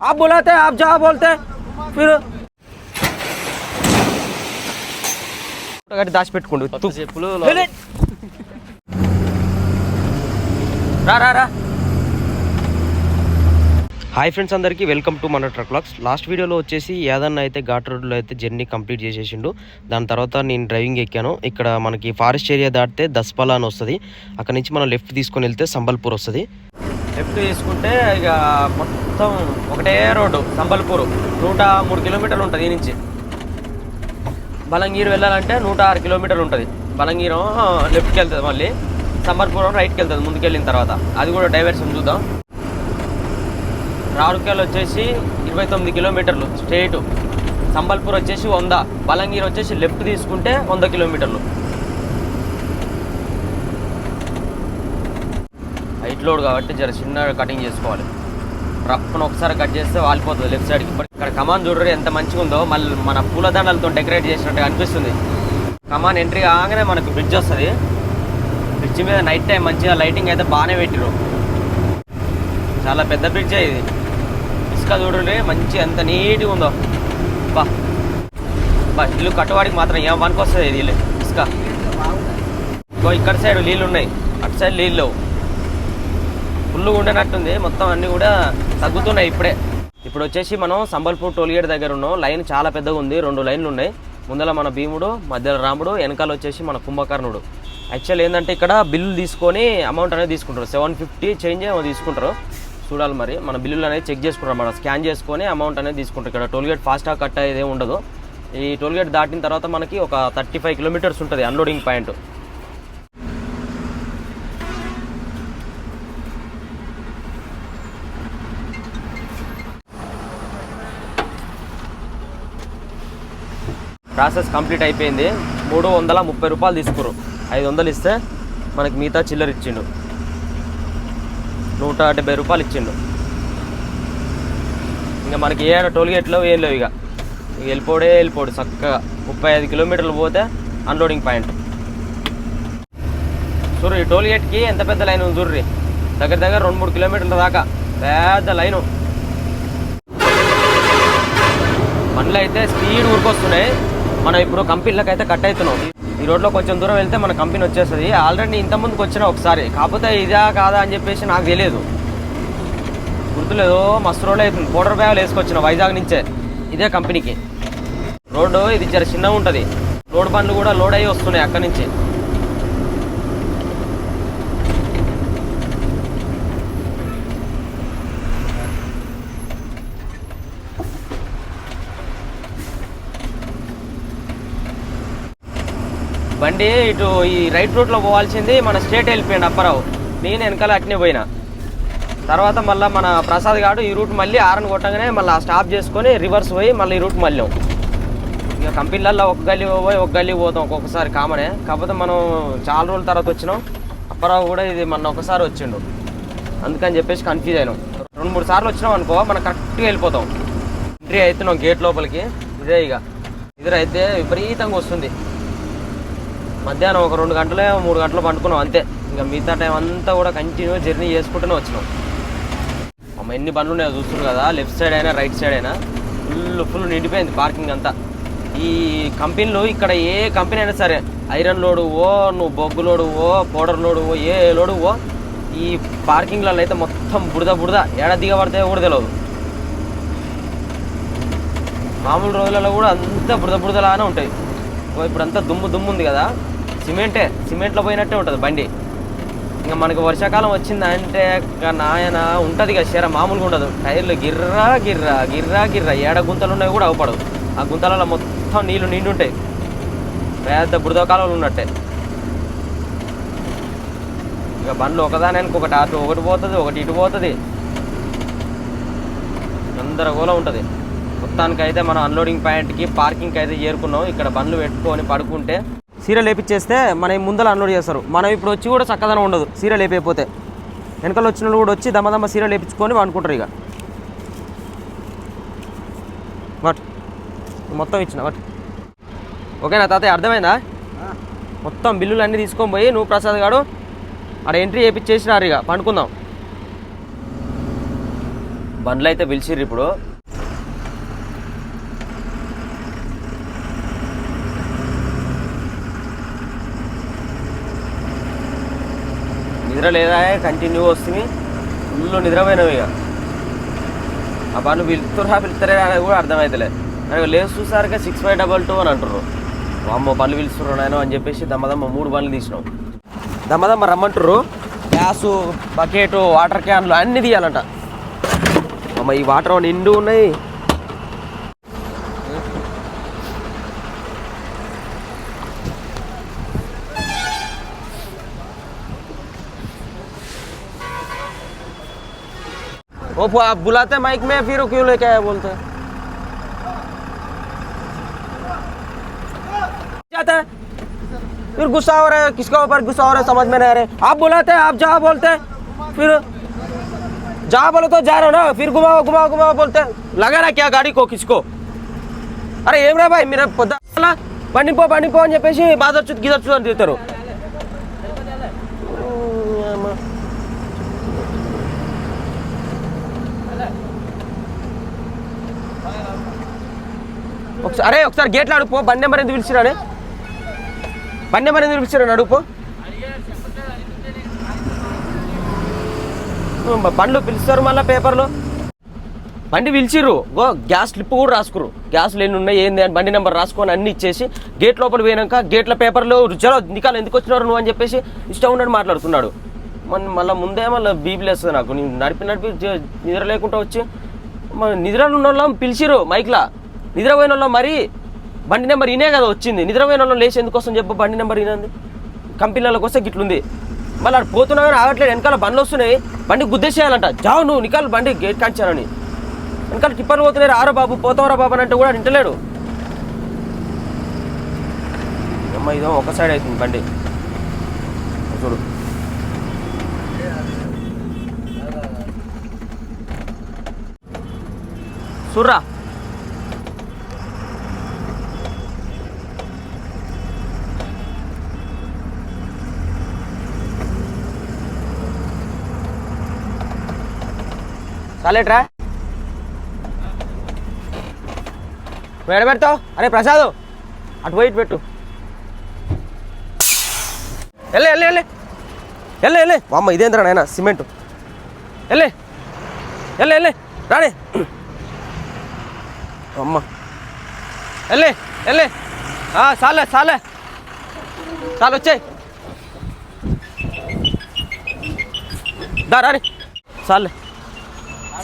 आप बुलाते हैं आप जहाँ बोलते हैं फिर దాచిపెట్టుకోండు చెప్పులు రా రా రా హాయ్ ఫ్రెండ్స్ అందరికీ వెల్కమ్ టు మన ట్రక్ లాక్స్ లాస్ట్ వీడియోలో వచ్చేసి ఏదన్నా అయితే ఘాట్ రోడ్లో అయితే జర్నీ కంప్లీట్ చేసేసిండు దాని తర్వాత నేను డ్రైవింగ్ ఎక్కాను ఇక్కడ మనకి ఫారెస్ట్ ఏరియా దాటితే దస్పలా అని వస్తుంది అక్కడ నుంచి మనం లెఫ్ట్ తీసుకొని వెళ్తే సంబల్పూర్ వస్తుంది లెఫ్ట్ తీసుకుంటే ఇక మొత్తం ఒకటే రోడ్డు సంబల్పూర్. నూట మూడు కిలోమీటర్లు ఉంటుంది ఈ నుంచి. బలంగీర్ వెళ్ళాలంటే నూట ఆరు కిలోమీటర్లు ఉంటుంది. బలంగీరం లెఫ్ట్కి వెళ్తుంది మళ్ళీ. సంబల్పురం రైట్కి వెళ్తుంది ముందుకు వెళ్ళిన తర్వాత. అది కూడా డైవర్షన్ చూద్దాం. రావులకేల్ వచ్చేసి ఇరవై తొమ్మిది కిలోమీటర్లు స్ట్రేట్. సంబల్పూర్ వచ్చేసి వంద. బలంగీర్ వచ్చేసి లెఫ్ట్ తీసుకుంటే వంద కిలోమీటర్లు. హైట్ లోడ్ కాబట్టి జర చిన్న కటింగ్ చేసుకోవాలి. రప్పును ఒకసారి కట్ చేస్తే వాలిపోతుంది లెఫ్ట్ సైడ్కి ఇక్కడ కమాన్ చూడరు ఎంత మంచిగా ఉందో మళ్ళీ మన పూలదండలతో డెకరేట్ చేసినట్టుగా అనిపిస్తుంది. కమాన్ ఎంట్రీ కాగానే మనకు బ్రిడ్జ్ వస్తుంది. బ్రిడ్జ్ మీద నైట్ టైం మంచిగా లైటింగ్ అయితే బాగానే పెట్టిరు చాలా పెద్ద బ్రిడ్జ్ ఇది. ఇసుక చూడండి మంచి ఎంత నీట్గా ఉందో. బా. బా ఇల్లు కట్టువాడికి మాత్రం ఏం పనికి వస్తుంది ఇది ఇసుక. ఇక్కడ సైడ్ నీళ్ళు ఉన్నాయి. అటు సైడ్ నీళ్ళు లేవు. ఫుల్గా ఉండనట్టుంది మొత్తం అన్నీ కూడా తగ్గుతున్నాయి ఇప్పుడే. ఇప్పుడు వచ్చేసి మనం సంబల్పూర్ టోల్గేట్ దగ్గర ఉన్నాం. లైన్ చాలా పెద్దగా ఉంది. రెండు లైన్లు ఉన్నాయి. ముందర మన భీముడు మధ్యలో రాముడు వెనకాల వచ్చేసి మన కుంభకర్ణుడు. యాక్చువల్ ఏంటంటే ఇక్కడ బిల్లు తీసుకొని అమౌంట్ అనేది తీసుకుంటారు. సెవెన్ ఫిఫ్టీ చేంజ్ ఏమో తీసుకుంటారు. చూడాలి మరి. మన బిల్లులు అనేది చెక్ చేసుకుంటారు మనం స్కాన్ చేసుకొని అమౌంట్ అనేది తీసుకుంటారు. ఇక్కడ టోల్గేట్ ఫాస్టాగ్ కట్ అయ్యేది ఉండదు. ఈ టోల్గేట్ దాటిన తర్వాత మనకి ఒక థర్టీ ఫైవ్ కిలోమీటర్స్ ఉంటుంది అన్లోడింగ్ పాయింట్ ప్రాసెస్ కంప్లీట్ అయిపోయింది. మూడు వందల ముప్పై రూపాయలు తీసుకురు ఐదు వందలు ఇస్తే మనకి మిగతా చిల్లర ఇచ్చిండు. నూట డెబ్బై రూపాయలు ఇచ్చిండు. ఇంకా మనకి ఏ టోల్ గేట్లో ఏం లేవు ఇక. వెళ్ళిపోడే వెళ్ళిపోడు చక్కగా. ముప్పై ఐదు కిలోమీటర్లు పోతే అన్లోడింగ్ పాయింట్ చూడు ఈ టోల్ గేట్కి ఎంత పెద్ద లైన్ ఉంది చూడ్రి దగ్గర దగ్గర రెండు మూడు కిలోమీటర్ల దాకా. పెద్ద లైను. బండ్లు అయితే స్పీడ్ ఊరుకొస్తున్నాయి. మనం ఇప్పుడు కంపెనీలకు అయితే కట్ అవుతున్నాం. ఈ రోడ్లో కొంచెం దూరం వెళ్తే మన కంపెనీ వచ్చేస్తుంది. ఆల్రెడీ ఇంత ముందుకు వచ్చిన ఒకసారి. కాకపోతే ఇదా కాదా అని చెప్పేసి నాకు తెలియదు. గుర్తులేదు మస్తు రోడ్ అవుతుంది బోర్డర్ బ్యాగులు వేసుకొచ్చిన వైజాగ్ నుంచే. ఇదే కంపెనీకి. రోడ్డు ఇది జర చిన్నగా ఉంటుంది. రోడ్ బండ్లు కూడా లోడ్ అయ్యి వస్తున్నాయి అక్కడి నుంచి. బండి ఇటు ఈ రైట్ రూట్లో పోవాల్సింది మన స్టేట్ వెళ్ళిపోయాడు అప్పారావు. నేను వెనకాల అట్నే పోయినా. తర్వాత మళ్ళీ మన ప్రసాద్ గారు ఈ రూట్ మళ్ళీ ఆరన్ కొట్టగానే మళ్ళీ స్టాప్ చేసుకొని రివర్స్ పోయి మళ్ళీ ఈ రూట్ మళ్ళీ. ఇక కంపెనీలలో ఒక గల్లీ పోయి ఒక గల్లీ పోతాం ఒక్కొక్కసారి కామనే. కాకపోతే మనం చాలా రోజుల తర్వాత వచ్చినాం. అప్పారావు కూడా ఇది మొన్న ఒకసారి వచ్చిండు. అందుకని చెప్పేసి కన్ఫ్యూజ్ అయినాం. రెండు మూడు సార్లు వచ్చినాం అనుకో మనం కరెక్ట్గా వెళ్ళిపోతాం. ఎంట్రీ అవుతున్నాం గేట్ లోపలికి. ఇదే ఇక. ఇదరైతే విపరీతంగా వస్తుంది. మధ్యాహ్నం ఒక రెండు గంటలే మూడు గంటలు పండుకున్నాం అంతే. ఇంకా మిగతా టైం అంతా కూడా కంటిన్యూ జర్నీ చేసుకుంటూనే వచ్చినాం. అమ్మ ఎన్ని బండ్లు ఉన్నాయో చూస్తున్నారు కదా లెఫ్ట్ సైడ్ అయినా రైట్ సైడ్ అయినా ఫుల్ ఫుల్ నిండిపోయింది పార్కింగ్ అంతా. ఈ కంపెనీలు ఇక్కడ ఏ కంపెనీ అయినా సరే ఐరన్ లోడు ఓ నువ్వు బొగ్గు లోడు ఓ పౌడర్ లోడు ఓ ఏ లోడు ఓ ఈ పార్కింగ్లలో అయితే మొత్తం బుడద బుడద ఏడ దిగబడితే కూడా తెలియదు మామూలు రోజులలో కూడా అంతా బుడద బుడదలానే ఉంటాయి. ఇప్పుడు అంతా దుమ్ము దుమ్ము ఉంది కదా. సిమెంటే సిమెంట్లో పోయినట్టే ఉంటుంది బండి. ఇంకా మనకి వర్షాకాలం వచ్చిందంటే నాయన ఉంటుంది కదా శర మామూలుగా ఉండదు. టైర్లు గిర్రా గిర్రా గిర్రా గిర్రా. ఏడ గుంతలు ఉన్నాయి కూడా అవపడవు. ఆ గుంతలలో మొత్తం నీళ్ళు నిండుంటాయి. పెద్ద బురదకాలంలో ఉన్నట్టే. ఇక బండ్లు ఒకదానికి ఒకటి అటు ఒకటి పోతుంది ఒకటి ఇటు పోతుంది. గందరగోళం ఉంటుంది. మొత్తానికి అయితే మనం అన్లోడింగ్ పాయింట్కి పార్కింగ్కి అయితే చేరుకున్నాం. ఇక్కడ బండ్లు పెట్టుకొని పడుకుంటే సీర లేపించేస్తే మన ముందర అన్లోడ్ చేస్తారు. మనం ఇప్పుడు వచ్చి కూడా చక్కదనం ఉండదు సీర లేపైపోతే వెనకాల వచ్చిన వాళ్ళు కూడా వచ్చి దమ్మ దమ్మ సీర లేపించుకొని వండుకుంటారు ఇక. వాట్? మొత్తం ఇచ్చిన వాట్? ఓకేనా తాతయ్య అర్థమైందా? మొత్తం బిల్లులు అన్నీ తీసుకొని పోయి నువ్వు ప్రసాద్ గారు ఆడ ఎంట్రీ చేయించేసినారు ఇక. పండుకుందాం. బండ్లు అయితే పిలిచిర్రు ఇప్పుడు. నిద్ర లేదా కంటిన్యూ వస్తుంది. ఫుల్ నిద్రపోయినావు ఇక. ఆ పని పిలుతురా పిలుస్తారే అనేది కూడా అర్థమవుతలే నాకు లేదు చూసారుగా సిక్స్ ఫైవ్ డబల్ టూ అని అంటారు అమ్మ పనులు పిలుస్తున్నారు నాయన అని చెప్పేసి దమ్మదమ్మ మూడు బండ్లు తీసినాం. దమ్మదమ్మ రమ్మంటారు గ్యాసు బకెట్ వాటర్ క్యాన్లు అన్నీ తీయాలంట. అమ్మ ఈ వాటర్ నిండు ఉన్నాయి? वो फ- आप बुलाते माइक में फिर वो क्यों लेके आया बोलते हैं? जाता है फिर गुस्सा हो रहा है किसके ऊपर गुस्सा हो रहा है समझ में नहीं आ रहा आप बुलाते हैं आप जा बोलते हैं फिर जा बोलो तो जा रहे हो ना फिर घुमाओ घुमाओ घुमाओ बोलते हैं लगा ना क्या गाड़ी को किसको అరే ఏం రా బాయ్ మీరు పొద్దున బండి పో బండి పో అని చెప్పేసి బాధొచ్చు గిదొచ్చు అని తిడతారు అరే ఒకసారి గేట్లో అడుపు బండి నెంబర్ ఎందుకు పిలిచిరాడే బండి నెంబర్ ఎందుకు పిలిచిరా అడుపు బండ్లు పిలుస్తారు మళ్ళీ పేపర్లు. బండి పిలిచిర్రు. గో గ్యాస్ స్లిప్ కూడా రాసుకురు గ్యాస్లు ఎన్ని ఉన్నాయి ఏంది అని బండి నెంబర్ రాసుకొని అన్ని ఇచ్చేసి గేట్ లోపల పోయినాక గేట్ల పేపర్లు చలో నికాలు ఎందుకు వచ్చినారు నువ్వు అని చెప్పేసి ఇష్టం ఉన్నాడు మాట్లాడుతున్నాడు. మన మళ్ళీ ముందే మళ్ళీ బీపీలు వేస్తుంది నాకు. నేను నడిపి నడిపి నిద్ర లేకుండా వచ్చి నిద్రలు నిద్రలో ఉన్న వాళ్ళం పిలిచిరు మైక్లా. నిద్రపోయిన మరి బండి నెంబర్ ఇనే కదా వచ్చింది. నిద్రపోయిన లేచి ఎందుకోసం చెప్పు బండి నెంబర్ ఇనంది? కంపెనీలకు వస్తే గిట్లుంది. మళ్ళీ అక్కడ పోతున్నా కానీ ఆగట్లేదు వెనకాల బండ్లు వస్తున్నాయి. బండి గుద్దేసేయాలంట. జావు నువ్వు నికాలు బండి గేట్ కాంచానని వెనకాల టిప్పర్లు పోతున్నాయి. ఆరో బాబు పోతావరా బాబు అని అంటే కూడా వింటలేడు అమ్మ ఇదో ఒక సైడ్ అవుతుంది బండి. చూడు. సుర్రా చాలేట్రా నువ్వు ఎడ పెడతావు? అరే ప్రసాద్ అటు పోయి ఇటు పెట్టు. వెళ్ళే వెళ్ళే వెళ్ళే. వెళ్ళే వెళ్ళే. అమ్మ ఇదేంద్రా నాయన? సిమెంట్. వెళ్ళే. వెళ్ళే వెళ్ళే. రాడే అమ్మ. వెళ్ళే వెళ్ళే. ఆ, చాలే చాలే చాలు వచ్చాయి దా రాని. చాలే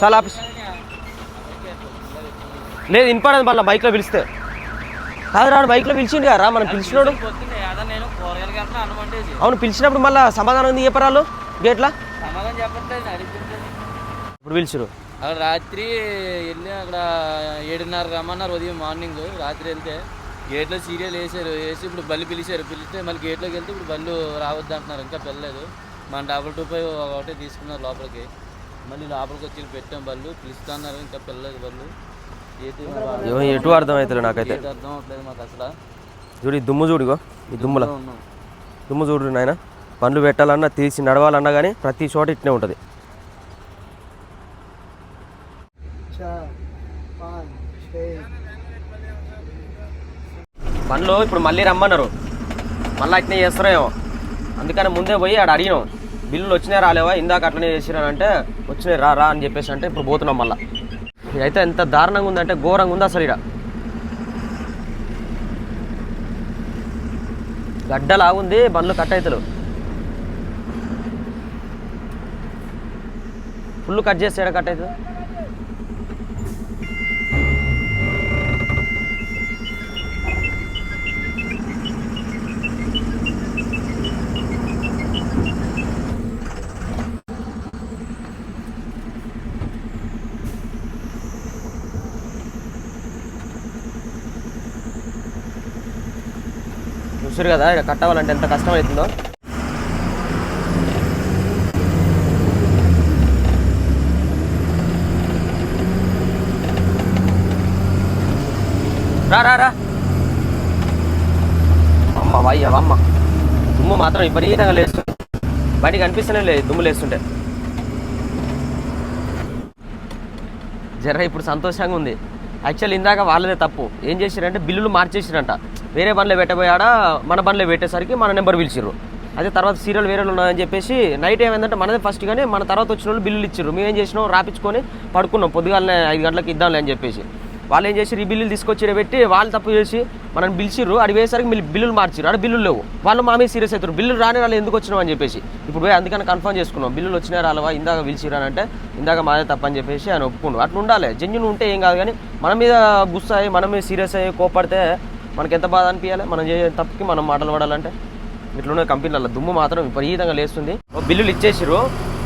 చాలా ఆఫీస్. లేదు వినపడదు మళ్ళీ బైక్లో పిలిస్తే. కాదు రాడు బైక్లో పిలిచిండు కదా రా మనం పిలిచినాడు. అవును పిలిచినప్పుడు మళ్ళీ సమాధానం ఉంది చెప్పరాలు గేట్లా? సమాధానం ఇప్పుడు పిలిచిరు అక్కడ రాత్రి వెళ్ళి అక్కడ ఏడున్నర రమ్మన్నారు ఉదయం మార్నింగ్. రాత్రి వెళ్తే గేట్లో సీరియల్ వేసారు వేసి ఇప్పుడు బల్లి పిలిచారు. పిలిస్తే మళ్ళీ గేట్లోకి వెళ్తే ఇప్పుడు బళ్ళు రావద్దు అంటున్నారు ఇంకా పెళ్ళలేదు మన డబుల్ టూ ఫైవ్ ఒకటే తీసుకున్నారు లోపలికి. మళ్ళీ లోపలికి వచ్చి పెట్టాం బళ్ళు పిలుస్తున్నారు ఇంకా మరి ఏమో ఎటు అర్థం అవుతుంది నాకైతే. అర్థం అవట్లేదు మాకు అసలు. చూడు ఈ దుమ్ము చూడుగో ఈ దుమ్ముల. దుమ్ము చూడు నాయన. పండ్లు పెట్టాలన్నా తీసి నడవాలన్నా కానీ ప్రతి చోట ఇట్నే ఉంటుంది. పనులు ఇప్పుడు మళ్ళీ రమ్మన్నారు. మళ్ళీ అట్నే చేస్తారేమో అందుకని ముందే పోయి ఆడ అడిగినాం. బిల్లులు వచ్చినా రాలేవా? ఇందాక అట్లనే చేసినానంటే వచ్చినాయి రా రా అని చెప్పేసి అంటే ఇప్పుడు పోతున్నాం మళ్ళీ. ఇదైతే ఎంత దారుణంగా ఉందంటే ఘోరంగా ఉంది అసలు ఇక్కడ గడ్డలాగుంది బండ్లు కట్ అవుతలు ఫుల్ కట్ చేస్తే ఎక్కడ కట్ అవుతుంది చూసారు కదా ఇక్కడ కట్టవాలంటే ఎంత కష్టం అవుతుందో రా రా రా. అమ్మ వయ్య అమ్మ దుమ్ము మాత్రం విపరీతంగా లేస్తుంది. బయట కనిపిస్తూనే లేదు దుమ్ము లేస్తుంటే. జర ఇప్పుడు సంతోషంగా ఉంది. యాక్చువల్ ఇందాక వాళ్ళదే తప్పు. ఏం చేసిరంటే బిల్లులు మార్చేసిరంట వేరే బండ్లో పెట్టబోయాడా మన బండ్లో పెట్టేసరికి మన నెంబర్ పిలిచిర్రు. అదే తర్వాత సీరియల్ వేరే ఉన్నాయని చెప్పేసి నైట్ ఏమైందంటే మనదే ఫస్ట్ కానీ మన తర్వాత వచ్చిన వాళ్ళు బిల్లులు ఇచ్చారు మేము ఏం చేసినాం? రాపించుకొని పడుకున్నాం. పొద్దుగాలనే ఐదు గంటలకు ఇద్దాంలే అని చెప్పేసి. వాళ్ళు ఏం చేసి ఈ బిల్లులు తీసుకొచ్చి పెట్టి వాళ్ళు తప్పు చేసి మనం పిలిచిర్రు. అడి వేసరికి మీరు బిల్లులు మార్చిర్రు. అక్కడ బిల్లులు లేవు. వాళ్ళు మా మీద సీరియస్ అవుతారు బిల్లులు రాని వాళ్ళు ఎందుకు వచ్చినాం అని చెప్పేసి. ఇప్పుడు పోయి అందుకని కన్ఫర్మ్ చేసుకున్నాం. బిల్లులు వచ్చినా రాలవా? ఇందాక పిలిచిరు అని అంటే ఇందాక మాదే తప్పని చెప్పేసి ఆయన ఒప్పుకుండు అట్లా ఉండాలి. జెన్యున్ ఉంటే ఏం కాదు కానీ మన మీద గుస్స అయ్యి మన మీద సీరియస్ అయ్యి కోపడితే మనకి ఎంత బాధ అనిపించాలి మనం చేసే తప్పుకి మనం మాటలు పడాలంటే? ఇట్లున్న కంపెనీలలో దుమ్ము మాత్రం విపరీతంగా లేస్తుంది. ఓ బిల్లులు ఇచ్చేసారు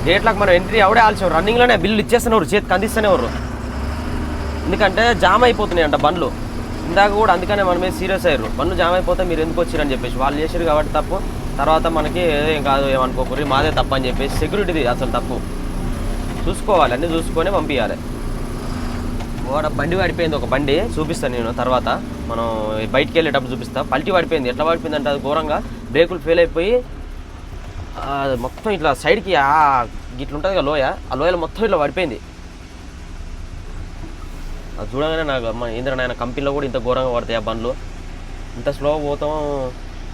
డేట్లకు మనం ఎంట్రీ అవడే ఆల్సిన రన్నింగ్లోనే బిల్లులు ఇచ్చేస్తున్నారు. చేతికి అందిస్తూనే ఎందుకంటే జామ్ అయిపోతున్నాయి అంట బండ్లు. ఇందాక కూడా అందుకనే మన మీద సీరియస్ అయ్యారు. బండ్లు జామ్ అయిపోతే మీరు ఎందుకు వచ్చారని చెప్పేసి. వాళ్ళు చేశారు కాబట్టి తప్పు. తర్వాత మనకి ఏం కాదు ఏమనుకోకూరి మాదే తప్పు అని చెప్పేసి సెక్యూరిటీది అసలు తప్పు. చూసుకోవాలి. అన్నీ చూసుకొని పంపించాలి ఓడ బండి పడిపోయింది ఒక బండి. చూపిస్తాను నేను తర్వాత. మనం బయటికి వెళ్ళేటప్పుడు చూపిస్తా. పల్టీ పడిపోయింది ఎట్లా పడిపోయింది అంటే అది ఘోరంగా బ్రేకులు ఫెయిల్ అయిపోయి మొత్తం ఇట్లా సైడ్కి ఆ ఇట్లా ఉంటుంది కదా లోయ. ఆ లోయలో మొత్తం ఇట్లా పడిపోయింది అది చూడగానే నాకు అమ్మ ఏంద్ర నాయన కంపెనీలో కూడా ఇంత ఘోరంగా పడతాయి ఆ బండ్లు. ఇంత స్లో పోతాం.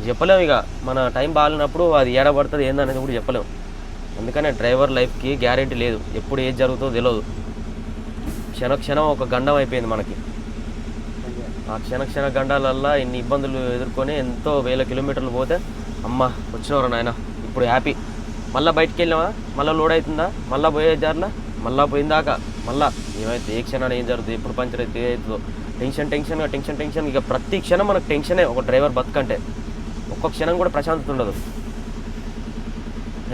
చెప్పలేము ఇక. మన టైం బాగాలేనప్పుడు అది ఏడ పడుతుంది ఏందనేది కూడా చెప్పలేము అందుకనే డ్రైవర్ లైఫ్కి గ్యారెంటీ లేదు. ఎప్పుడు ఏది జరుగుతుందో తెలియదు క్షణ క్షణం ఒక గండం అయిపోయింది మనకి. ఆ క్షణ క్షణ గండాలల్లా ఇన్ని ఇబ్బందులు ఎదుర్కొని ఎంతో వేల కిలోమీటర్లు పోతే అమ్మ వచ్చినవరా నాయన? ఇప్పుడు హ్యాపీ. మళ్ళీ బయటికి వెళ్ళామా మళ్ళీ లోడ్ అవుతుందా? మళ్ళీ పోయే జార్లా మళ్ళీ పోయిందాక? మళ్ళీ? ఏమైతే ఏ క్షణాన్ని ఏం జరుగుతుంది ఎప్పుడు పంచర్ అయితే అవుతుందో. టెన్షన్ టెన్షన్గా టెన్షన్ టెన్షన్. ఇక ప్రతి క్షణం మనకు టెన్షనే. ఒక డ్రైవర్ బతుకంటే. ఒక్క క్షణం కూడా ప్రశాంతత ఉండదు.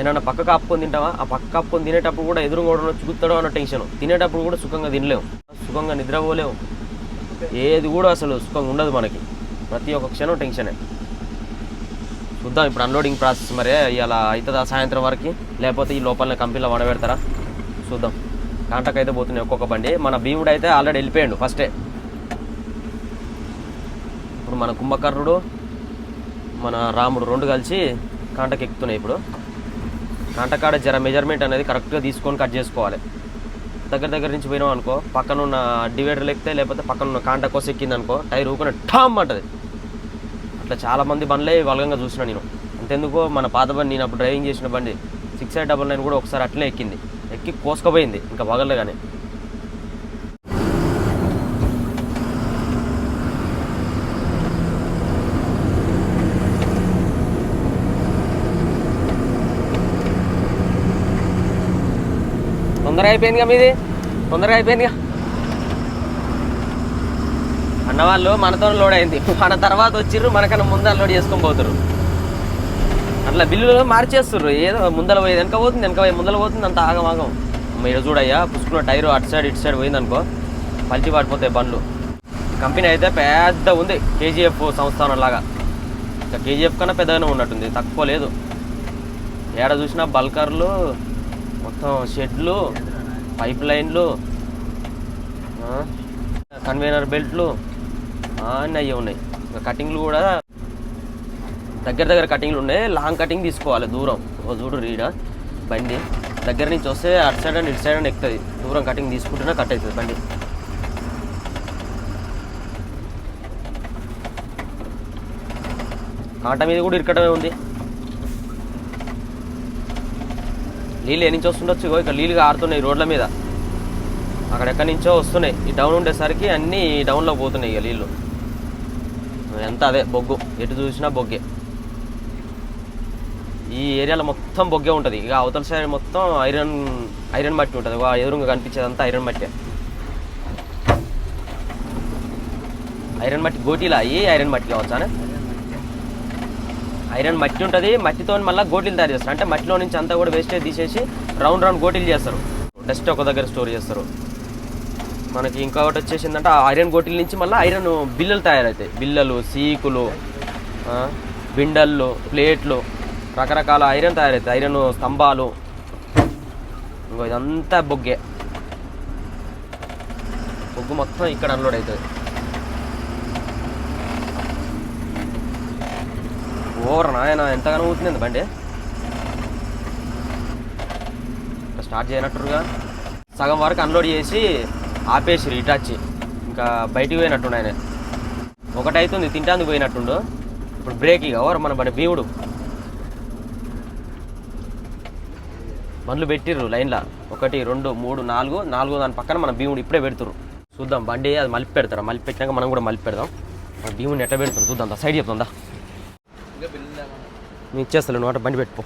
ఏమన్నా పక్క కాపుకొని తింటావా? ఆ పక్క కాపుకొని తినేటప్పుడు కూడా ఎదురు కూడా అన్న టెన్షన్. తినేటప్పుడు కూడా సుఖంగా తినలేము. సుఖంగా నిద్రపోలేము. ఏది కూడా అసలు సుఖంగా ఉండదు మనకి. ప్రతి ఒక్క క్షణం టెన్షనే చూద్దాం ఇప్పుడు అన్లోడింగ్ ప్రాసెస్ మరి ఇలా అవుతుందా సాయంత్రం వరకు? లేకపోతే ఈ లోపల కంపెనీలో వడబెడతారా? చూద్దాం. కాంటాక్ అయితే పోతున్నాయి ఒక్కొక్క బండి. మన భీముడు అయితే ఆల్రెడీ వెళ్ళిపోయాడు ఫస్టే ఇప్పుడు మన కుంభకర్ణుడు మన రాముడు రెండు కలిసి కాంటాక్ ఎక్కుతున్నాయి ఇప్పుడు. కాంటకాడ జర మెజర్మెంట్ అనేది కరెక్ట్గా తీసుకొని కట్ చేసుకోవాలి. దగ్గర దగ్గర నుంచి పోయినాం అనుకో పక్కన ఉన్న డివైడర్ ఎక్కితే లేకపోతే పక్కన ఉన్న కాంట కోసం ఎక్కింది అనుకో టైర్ ఊకునే ఠామ్ అంటది. అట్లా చాలా మంది బండ్లే వలగంగా చూసిన నేను. అంతెందుకు మన పాత బండి నేను అప్పుడు డ్రైవింగ్ చేసిన బండి సిక్స్ ఎయిట్ డబల్ నైన్ కూడా ఒకసారి అట్లనే ఎక్కింది. ఎక్కి కోసుకపోయింది ఇంకా పగలగానే తొందరగా అయిపోయిందిగా మీది? తొందరగా అయిపోయిందిగా? అన్నవాళ్ళు మనతో లోడ్ అయింది. మన తర్వాత వచ్చిర్రు మనకన్నా ముందర లోడ్ చేసుకొని పోతారు అట్లా బిల్లులు మార్చేస్తుర్రు. ఏదో ముందర పోయి వెనక పోతుంది వెనక పోయి ముందర పోతుంది అంత ఆగమాగం. మీరు చూడయ్యా పుష్కున్న టైరు అటు సైడ్ ఇటు సైడ్ పోయింది అనుకో పల్చి పడిపోతాయి బండ్లు. కంపెనీ అయితే పెద్ద ఉంది కేజీఎఫ్ సంస్థానం లాగా ఇంకా కేజీఎఫ్ కన్నా పెద్దగానే ఉన్నట్టుంది తక్కువ లేదు. ఏడ చూసినా బల్కర్లు మొత్తం షెడ్లు పైప్ లైన్లు కన్వీనర్ బెల్ట్లు అన్నీ అయ్యి ఉన్నాయి. ఇంకా కటింగ్లు కూడా దగ్గర దగ్గర కటింగ్లు ఉన్నాయి. లాంగ్ కటింగ్ తీసుకోవాలి దూరం. ఓ చూడు రీడ బండి. దగ్గర నుంచి వస్తే అటు సైడ్ అండ్ ఇటు సైడ్ అండ్ ఎక్కుతుంది దూరం కటింగ్ తీసుకుంటేనే కట్ అవుతుంది బండి. కాంట మీద కూడా ఇరకటమే ఉంది. నీళ్ళు ఏ నుంచి వస్తుండొచ్చు? ఇగో ఇక్కడ నీళ్ళు ఆరుతున్నాయి రోడ్ల మీద. అక్కడెక్కడి నుంచో వస్తున్నాయి. ఈ డౌన్ ఉండేసరికి అన్నీ డౌన్లో పోతున్నాయి ఇక నీళ్ళు ఎంత అదే బొగ్గు. ఎటు చూసినా బొగ్గే. ఈ ఏరియాలో మొత్తం బొగ్గే ఉంటుంది. ఇక అవతల సైడ్ మొత్తం ఐరన్ ఐరన్ మట్టి ఉంటుంది. వా ఎదురుగా కనిపించేదంతా ఐరన్ మట్టి. ఐరన్ మట్టి గోటీలా? అయ్యి ఐరన్ మట్టి కావచ్చానే ఐరన్ మట్టి ఉంటుంది మట్టితో మళ్ళీ గోటీలు తయారు చేస్తారు. అంటే మట్టిలో నుంచి అంతా కూడా వేస్టేజ్ తీసేసి రౌండ్ రౌండ్ గోటీలు చేస్తారు. డస్ట్ ఒక దగ్గర స్టోర్ చేస్తారు. మనకి ఇంకొకటి వచ్చేసిందంటే ఆ ఐరన్ గోటీల నుంచి మళ్ళీ ఐరన్ బిల్లలు తయారవుతాయి. బిల్లలు సీకులు ఆ, బిండళ్ళు ప్లేట్లు రకరకాల ఐరన్ తయారవుతాయి. ఐరన్ స్తంభాలు. ఇంకో ఇదంతా బొగ్గే. బొగ్గు మొత్తం ఇక్కడ అన్లోడ్ అవుతుంది. ఓవర్ నాయన ఎంతగానో ఊతుంది బండి? స్టార్ట్ చేయనట్టుగా సగం వరకు అన్లోడ్ చేసి ఆపేసిరు ఇటాచి ఇంకా బయటికి పోయినట్టుండు ఆయన. ఒకటైతుంది తింటాందుకు పోయినట్టుండు. ఇప్పుడు బ్రేక్ ఇక ఎవరు మన బండి భీముడు బండ్లు పెట్టిర్రు లైన్లో. ఒకటి రెండు మూడు నాలుగు. నాలుగు దాని పక్కన మన భీముడు ఇప్పుడే పెడుతురు చూద్దాం బండి అది మలిపి పెడతారు? మలిపి పెట్టినాక మనం కూడా మలిపి పెడదాం. మన భీముడిని ఎట్ట పెడుతుంది చూద్దాం సైడ్ చెప్తుందా నేను ఇచ్చేస్తాను నువ్వు అటు బండి పెట్టుకో.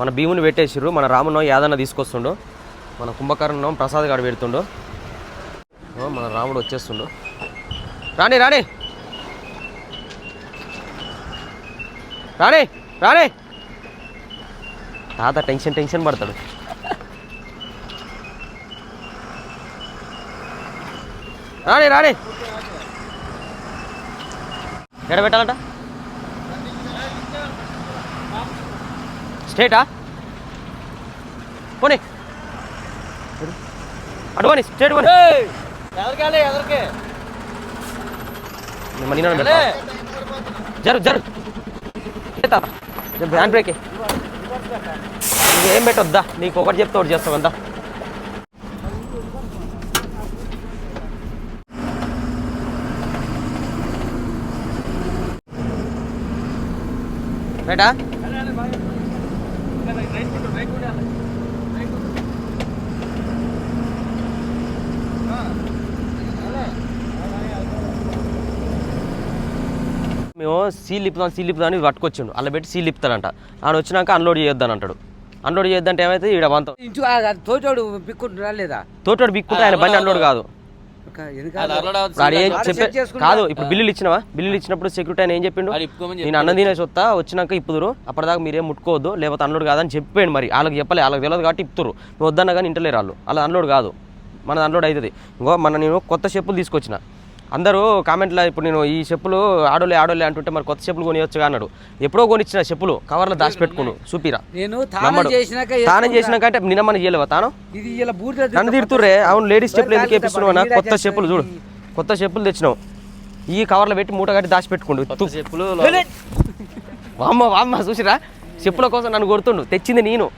మన భీముని పెట్టేసిర్రు మన రామునో యాదన్న తీసుకొస్తుండు. మన కుంభకర్ణం ప్రసాద్ గారు పెడుతుండు. మన రాముడు వచ్చేస్తుండు. రాణి రాణి! రాణి రాణి! తాత టెన్షన్ టెన్షన్ పడతాడు. రాణి రాణి! ఎక్కడ పెట్టాలంట? స్టేటా? పోనీ. అటు పోనీ. స్టేట్ పోనీ ఎదరికాలే ఎదరికే మన. జరు జరు. హ్యాండ్ బ్రేక్ ఏం. పెట్టొద్దా నీకు ఒకటి చెప్తే ఒకటి చేస్తావు అంతా రైటా మేము సీల్ లిప్పుదాం సీల్ లిప్పుదాం అని పట్టుకొచ్చిండు. అలా పెట్టి సీల్ లిపుతాడంట ఆయన వచ్చినాక అన్లోడ్ చేయొద్దని అంటాడు. అన్లోడ్ చేయొద్దంటే ఏమైతే ఈడ వంత ఇంచు తోచోడు పిక్కుంటున్నా లేదా? తోటోడు బిక్కుంటే ఆయన బండి అన్లోడ్ కాదు. ఆడు ఆడు. కాదు? ఇప్పుడు బిల్లులు ఇచ్చినావా? బిల్లులు ఇచ్చినప్పుడు సెక్యూరిటీ ఆయన ఏం చెప్పిండు? ఆడు నేను అన్నం తినేసి వస్తా వచ్చినాక ఇప్పుదురు. అప్పటిదాకా మీరేం ముట్టుకోవద్దు లేకపోతే అన్లోడ్ కాదని చెప్పాడు మరి. వాళ్ళకి చెప్పలే వాళ్ళకి తెలియదు కాబట్టి ఇప్పుతురు నువ్వు వద్దన్నా కానీ ఇంటలేరు వాళ్ళు. అలా అన్లోడ్ కాదు. మన అన్లోడ్ అవుతుంది. ఇంకో మన నేను కొత్త చెప్పులు తీసుకొచ్చిన. అందరూ కామెంట్లో ఇప్పుడు నేను ఈ చెప్పులు ఆడోలే ఆడోలే అంటుంటే మరి కొత్త చెప్పులు కొనియొచ్చుగా అన్నాడు. ఎప్పుడో కొనిచ్చిన చెప్పులు కవర్లో దాచిపెట్టుకును చూపిరా. నేను తానం. చేసినాక అంటే నిన్న మనం చేయలేవా? తాను? నన్ను తిడుతుర్రే. అవును లేడీస్ చెప్పులు ఎందుకు వేపిస్తున్నావు అన్న? కొత్త చెప్పులు చూడు. కొత్త చెప్పులు తెచ్చినావు. ఈ కవర్లో పెట్టి మూట కట్టి దాచిపెట్టుకుండు. తు- చెప్పులు వామ్మ వామ్మ చూసిరా? చెప్పుల కోసం నన్ను కొడుతుండు. తెచ్చింది నేను.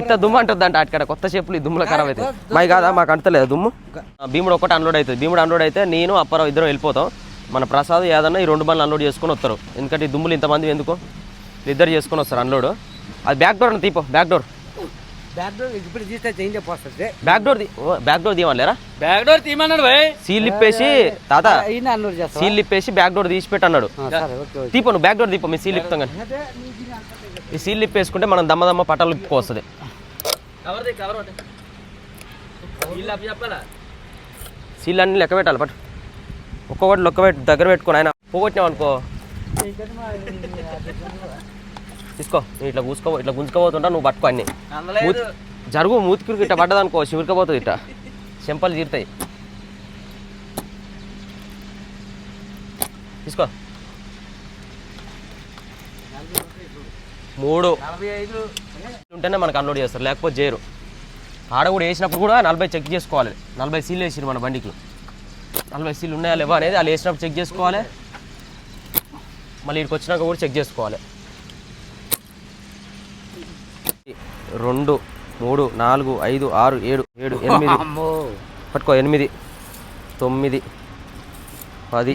ఇంత దుమ్ము అంటుంది అంట అక్కడ కొత్త చెప్పులు ఈ దుమ్ముల ఖరాబ్ అయితే. మాది కాదా మాకు అంటలేదు దుమ్ము. భీముడు ఒకటి అన్లోడ్ అవుతుంది భీముడు అన్లోడ్ అయితే నేను అప్పారావు ఇద్దరం వెళ్ళిపోతాం. మన ప్రసాద్ యాదన్న ఈ రెండు బండ్లు అన్లోడ్ చేసుకొని వస్తారు. ఎందుకంటే ఈ దుమ్ములు ఇంతమంది ఎందుకు? ఇద్దరు చేసుకొని వస్తారు అన్లోడ్ అది బ్యాక్ డోర్ అని తీపో back door back door back door back door తీయమలేరా back door తీయమన్నాడు భయ్. సీల్ ఇప్పేసి తాత సీల్ ఇప్పేసి బ్యాక్ డోర్ తీసి పెట్టి అన్నాడు సరే ఓకే ఓకే. తీపో నువ్వు బ్యాక్ డోర్ తీపో మీ సీల్ ఇప్పుతాం కానీ. ఈ సీల్ ఇప్పేసుకుంటే మనం దమ్మ దమ్మ పట్టాలు ఇప్పుకొస్తుంది కవర్ దే కవర్ ఒకటి. వీళ్ళు అప్పు చెప్పాలా? సీల్ అన్ని లెక్క పెట్టాలి పట్టు. ఒక్కొక్కటి లెక్క పెట్టి దగ్గర పెట్టుకొని ఆయన పోగొట్టినావు అనుకో. తీసుకో ఇట్లా కూసుకో ఇట్లా గుంజుకోబోతుంటా నువ్వు పట్టుకో అన్ని. జరుగు మూతికి ఇట్లా పడ్డదనుకో చివురికపోతుంది ఇట్లా. చెంపలు తీరుతాయి. తీసుకో. మూడు. ఉంటేనే మనకు అన్లోడ్ చేస్తారు లేకపోతే చేయరు ఆడ కూడా వేసినప్పుడు కూడా నలభై చెక్ చేసుకోవాలి. నలభై సీల్ వేసిరు మన బండికి. నలభై సీల్ ఉన్నాయా లేవా అనేది వాళ్ళు వేసినప్పుడు చెక్ చేసుకోవాలి. మళ్ళీ ఇక్కడికి వచ్చినాక కూడా చెక్ చేసుకోవాలి. రెండు మూడు నాలుగు ఐదు ఆరు ఏడు ఏడు ఎనిమిది. పట్టుకో ఎనిమిది తొమ్మిది పది.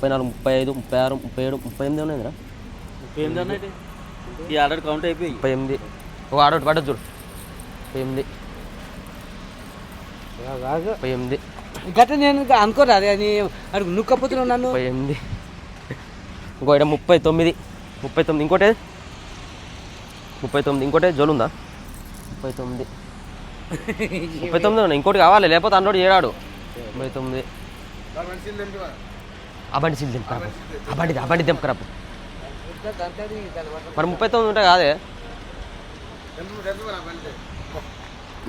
ముప్పై నాలుగు ముప్పై ఐదు ముప్పై ఆరు ముప్పై ఏడు ముప్పై ఎనిమిది ఉన్నాయిరా ఏంది అన్నట్టు ఈ ఆర్డర్ కౌంట్ అయిపోయి. ముప్పై ఎనిమిది. ఒక ఆడోటి పడ్డది చూడు. ముప్పై ఎనిమిది. ముప్పై ఎనిమిది. గట్ట నేను అనుకోరా అదే అని అడుగు నుక్కపోతున్నావు నన్ను. ముప్పై ఎనిమిది. ఇంకో ఇక్కడ ముప్పై తొమ్మిది. ముప్పై తొమ్మిది. ఇంకోటి? ముప్పై తొమ్మిది. ఇంకోటి జోలు ఉందా ముప్పై తొమ్మిది. ముప్పై తొమ్మిది ఉన్నాయి. ఇంకోటి కావాలి. లేకపోతే అన్నోడు ఏడాడు. ముప్పై తొమ్మిది. ఆ బండి సీల్ దింపకరా ఆ బండి ఆ బండి దింపకరా మరి ముప్పై తొమ్మిది ఉంటే కాదే?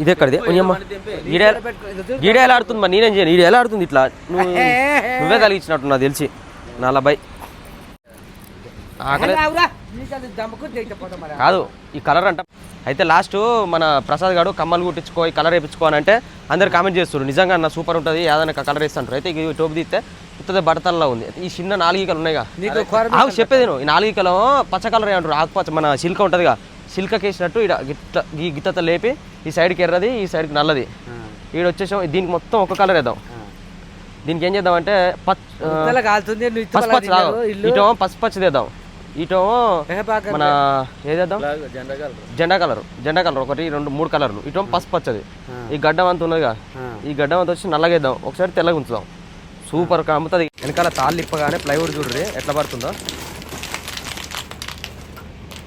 ఇది ఎక్కడిది? ఈడ ఎలా ఆడుతుంది మరి? నేనేం చేయను. ఈడ ఎలా ఆడుతుంది ఇట్లా? నువ్వు నువ్వే కలిగించినట్టు నాకు తెలిసి. నలభై. ఆకలి కాదు ఈ కలర్ అంట. అయితే లాస్ట్ మన ప్రసాద్ గారు కమ్మలు కుట్టించుకో ఈ కలర్ వేయించుకో అని అంటే అందరు కామెంట్ చేస్తారు నిజంగా నా సూపర్ ఉంటుంది ఏదైనా కలర్ వేస్తుంటారు అయితే ఈ టోపు తీస్తే ఉత్తదే బడతల్లా ఉంది. ఈ చిన్న నాలుగు ఈకలు ఉన్నాయిగా ఆగు చెప్పేది నువ్వు ఈ నాలుగు ఈకలు పచ్చ కలర్ అంటారు ఆకుపచ్చ మన సిల్క ఉంటుందిగా. సిల్క వేసినట్టు ఇక్కడ గిట్ట ఈ గిత్తత లేపి ఈ సైడ్కి ఎర్రది ఈ సైడ్కి నల్లది. ఈడ వచ్చేసాం దీనికి మొత్తం ఒక కలర్ వేద్దాం. దీనికి ఏం చేద్దాం అంటే పచ్చ కాలుతుంది ఇటో పసుపచ్చ ఇటో ఏ బాగా మన ఏదేద్దాం జెండా కలర్. జెండా కలర్. జెండా కలర్. ఒకటి రెండు మూడు కలర్లు. ఇటో పసుపచ్చది. ఈ గడ్డం అంత ఉన్నదిగా. ఈ గడ్డం అంత వచ్చి నల్లగేద్దాం. ఒకసారి తెల్లగా ఉంచుదాం. సూపర్ అమ్ముతుంది. వెనకాల తాళ్ళు ఇప్పగానే ప్లైవుడ్ చూడ్రి ఎట్లా పడుతుందో?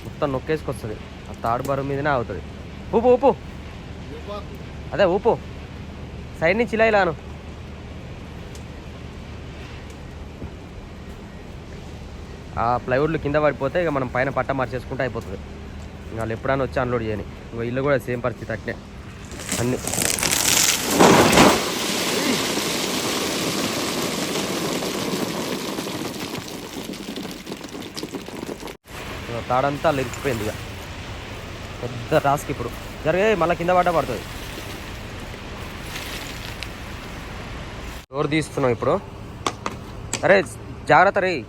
మొత్తం నొక్కేసుకొస్తుంది. ఆ తాడు బరువు మీదనే అవుతుంది ఊపు ఊపు. అదే ఊపు. సైడ్ నుంచి ఇలా ఇలాను ఆ ప్లైవుడ్లు కింద పడిపోతే ఇక మనం పైన పట్ట మార్చేసుకుంటే అయిపోతుంది. వాళ్ళు ఎప్పుడైనా వచ్చి అన్లోడ్ చేయని. ఇంకో ఇల్లు కూడా సేమ్ పరిస్థితి అట్నే. అన్ని. తాడంతా లెరిచిపోయింది ఇక. పెద్ద టాస్క్ ఇప్పుడు. జరిగే మళ్ళీ కింద పడ్డ పడుతుంది. డోర్ తీస్తున్నాం ఇప్పుడు. అరే జాగ్రత్త రే.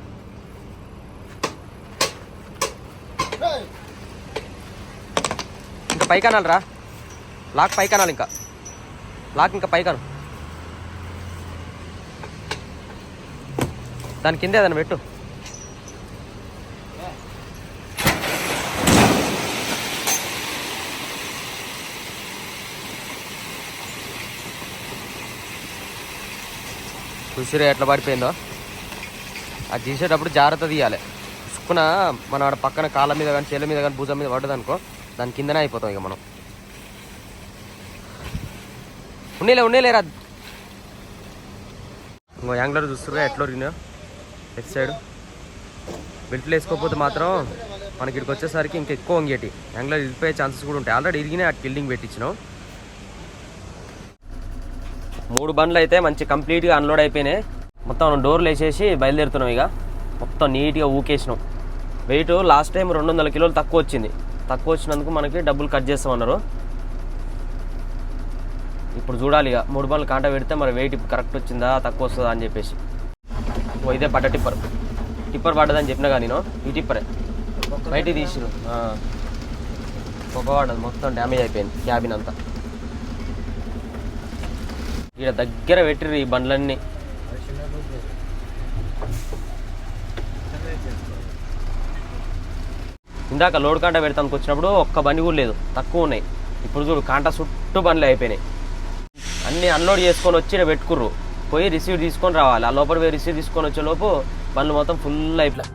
ఇంకా పైకి అనాలిరా లాక్ పైకి అనాలి ఇంకా. లాక్ ఇంకా పైకి అను దాని కింద ఏదైనా పెట్టు. చూసిరే ఎట్లా పడిపోయిందో? అది తీసేటప్పుడు జాగ్రత్త తీయాలి. ఉసుకున మన ఆడ పక్కన కాళ్ళ మీద కానీ చేల మీద కానీ భుజం మీద పడ్డదనుకో. దాని కిందనే అయిపోతాం ఇక మనం. ఉండేలే ఉండేలేరా ఇంకో యాంగ్లర్ చూస్తున్నా ఎట్లా ఒరిగినా? Left side? బెల్ట్లు వేసుకోకపోతే మాత్రం మనకి ఇక్కడికి వచ్చేసరికి ఇంకా ఎక్కువ వంగేటి. యాంగ్లర్ ఇరిగిపోయే ఛాన్సెస్ కూడా ఉంటాయి. ఆల్రెడీ ఇరిగినే ఆ కిల్డింగ్ పెట్టించినాం. మూడు బండ్లు అయితే మంచి కంప్లీట్గా అన్లోడ్ అయిపోయినాయి. మొత్తం మనం డోర్లు వేసేసి బయలుదేరుతున్నాం ఇక. మొత్తం నీట్గా ఊకేసినాం. వెయిట్ లాస్ట్ టైం రెండు వందల కిలోలు తక్కువ వచ్చింది. తక్కువ వచ్చినందుకు మనకి డబ్బులు కట్ చేస్తామన్నారు. ఇప్పుడు చూడాలి ఇక. మూడు పనులు కాంట పెడితే మరి వెయిట్ కరెక్ట్ వచ్చిందా తక్కువ వస్తుందా అని చెప్పేసి. ఓ ఇదే పడ్డ టిప్పర్. టిప్పర్ పడ్డదని చెప్పినా కానీ నేను ఈ టిప్పరే. బయట తీసిరు ఒక పడ్డది మొత్తం డ్యామేజ్ అయిపోయింది క్యాబిన్ అంతా. ఇక్కడ దగ్గర పెట్టిర్రు ఈ బండ్లన్నీ. ఇందాక లోడ్ కాంట పెడతానికి వచ్చినప్పుడు ఒక్క బండి కూడా లేదు. తక్కువ ఉన్నాయి. ఇప్పుడు చూడు కాంట చుట్టూ బండ్లు అయిపోయినాయి. అన్నీ అన్లోడ్ చేసుకొని వచ్చి పెట్టుకుర్రు. పోయి రిసీవ్ తీసుకొని రావాలి. ఆ లోపల పోయి రిసీవ్ తీసుకొని వచ్చే లోపు బండ్లు మొత్తం ఫుల్ అయిపోయి